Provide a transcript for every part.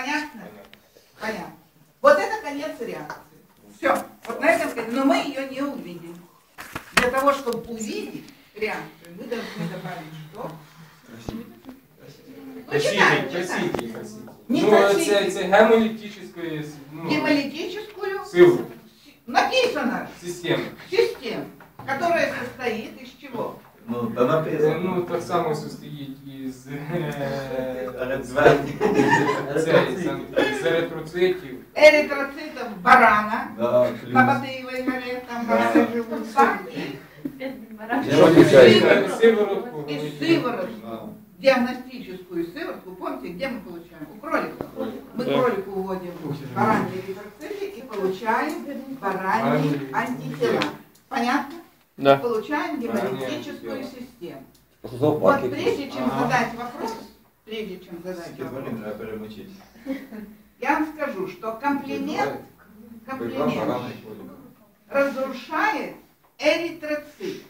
Понятно? Понятно. Вот это конец реакции. Все. Вот на этом, но мы ее не увидели. Для того, чтобы увидеть реакцию, мы должны добавить что? Ну, красивий, красивий. Не Ну, красивий. це, це гемолітичної ну, Гемолитическую Силу. написано системи. систему, которая состоит? Ну, та написано. Ну, так само состоїть із, е, Передзверть. це, із, із еритроцитів. Эритроцитов барана, Да, на плюс. Батыевой горе, там бараны живут, так, и Що включається? Сиворотку- Сиворотку. И гемолітичну. сыворотку. Да. диагностическую сыворотку, помните, где мы получаем? У кролика. Мы кролику уводим бараньи эритроциты и получаем бараньи антитела. Понятно? Да. Получаем гемолитическую систему. Зоопарк Вот прежде чем Ага. задать вопрос, прежде чем задать вопрос, я вам скажу, что комплимент, комплимент разрушает эритроциты.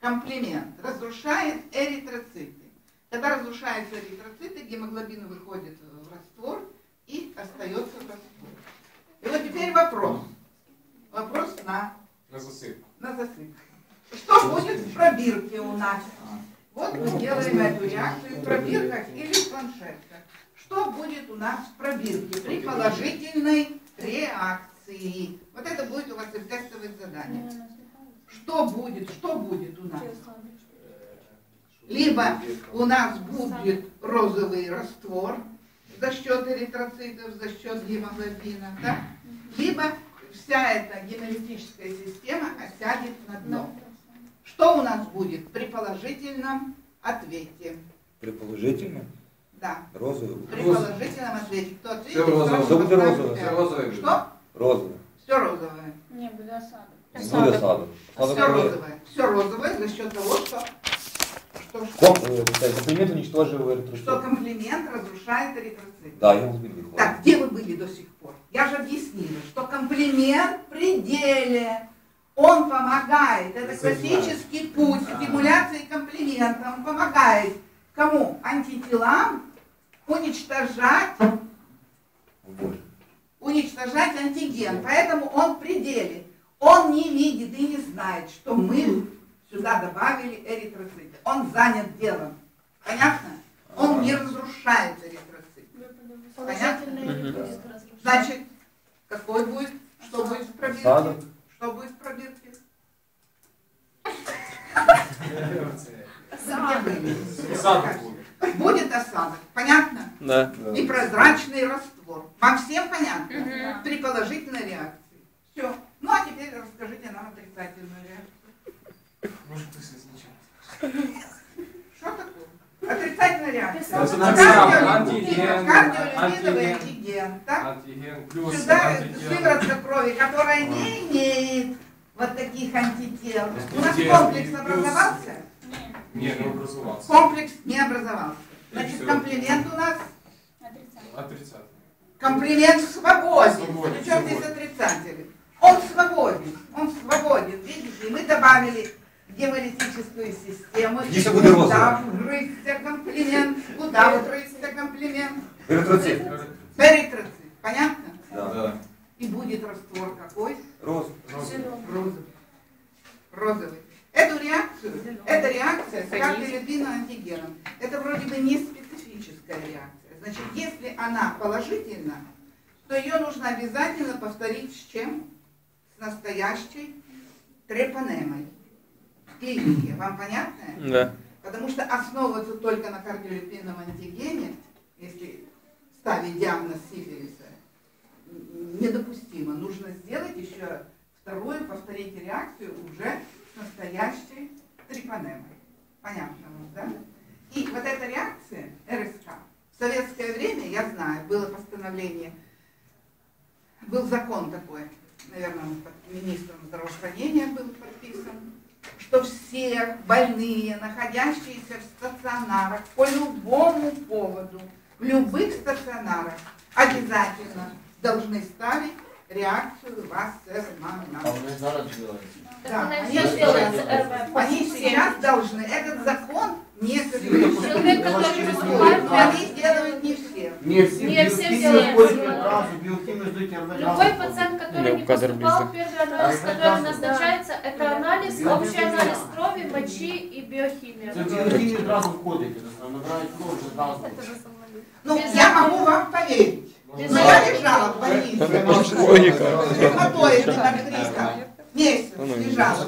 Комплимент разрушает эритроциты. Когда разрушаются эритроциты, гемоглобин выходит в раствор и остается в растворе. И вот теперь вопрос. Вопрос на, На засипку. на засыпку. Что будет в пробирке у нас? Вот мы делаем эту реакцию в пробирках или в планшетках. Что будет у нас в пробирке при положительной реакции? Вот это будет у вас и в тестовых. Что будет? Что будет у нас? Либо у нас будет розовый раствор за счет эритроцитов, за счет гемоглобина, да? либо вся эта гемолитическая система осядет на дно. Что у нас будет при положительном ответе? Предположительно, Да, розовий. при положительном ответе. Кто ответит, Всё розовое. Всё будет розовое. Всё розовое. Что? Розовий. Все розовое. Не, буде осадок. Не буде саду. Саду Все розовое. Все розовое за счет того, что, что, Коп- е, це, Комплімент уничтожив что комплимент разрушает эритроциты. Да, збір виходить. Так, где вы были до сих пор? Я же объяснила, что комплимент в пределе. Он помогает. Это классический путь стимуляции комплимента. Он помогает кому? Антителам уничтожать, уничтожать антиген. Поэтому он в пределе. Он не видит и не знает, что мы сюда добавили эритроциты. Он занят делом. Понятно? Он не разрушает эритроциты. Разрушать. Значит, какой будет? Что будет в пробирке? Осадок. Что будет в пробирке? Це- Где были? Осадок буде. Будет осадок. Понятно? Да. И прозрачный раствор. Вам всем понятно? При положительной реакции. Все. Ну а теперь расскажите нам отрицательную реакцию. Може, хтось визначає. Что такое? Отрицательная реакция. Написано, Кардиолюбиновый антиген, антиген. плюс Сюда сыворотка крови, которая не имеет вот таких антител. У нас комплекс образовался? Ні, не образувався. Комплекс не образовался. Значит, комплимент у нас, Отрицательный. Комплимент свободен. Свободен, Причем здесь свободен. отрицатель? Он свободен, он свободен. Видите, и мы добавили гемолитическую систему. Здесь и будет Куда вгрызся комплимент? Куда вгрызся комплимент? Еритроцит. Перитроцит. Понятно? Да. Да. И будет раствор какой? Розовий. Зеленый. Розовый. Розовый. Эту реакцию, эта реакция с кардиолюбиновым антигеном, это вроде бы не специфическая реакция. Значит, если она положительна, то ее нужно обязательно повторить с чем? С настоящей трепанемой. В клинике. Вам понятно? Да. Потому что основываться только на кардиолюбиновом антигене, если ставить диагноз сифилиса, недопустимо. Нужно сделать еще вторую, повторить реакцию уже с настоящей трипанемой. Понятно, да? И вот эта реакция РСК, в советское время, я знаю, было постановление, был закон такой, наверное, под министром здравоохранения был подписан, что все больные, находящиеся в стационарах по любому поводу, в любых стационарах, обязательно должны ставить реакцию А Вассермана. вони зараз делають. Да, Так они сейчас делают. делается РВ. Они сейчас должны, этот закон Некоторые Человек, который поступает в они делают не все. Не все Не все биохимии делают. ходят одразу, биохимию ждут Любой пациент, который не поступал в первый анализ, который назначается, это анализ, общий анализ крови, мочи и биохимия. Це біохімію одразу входить, це саме, набирають кров вже одразу. Ну, я могу вам поверить. Без Но я лежала в Худой метр 300. Месяц лежала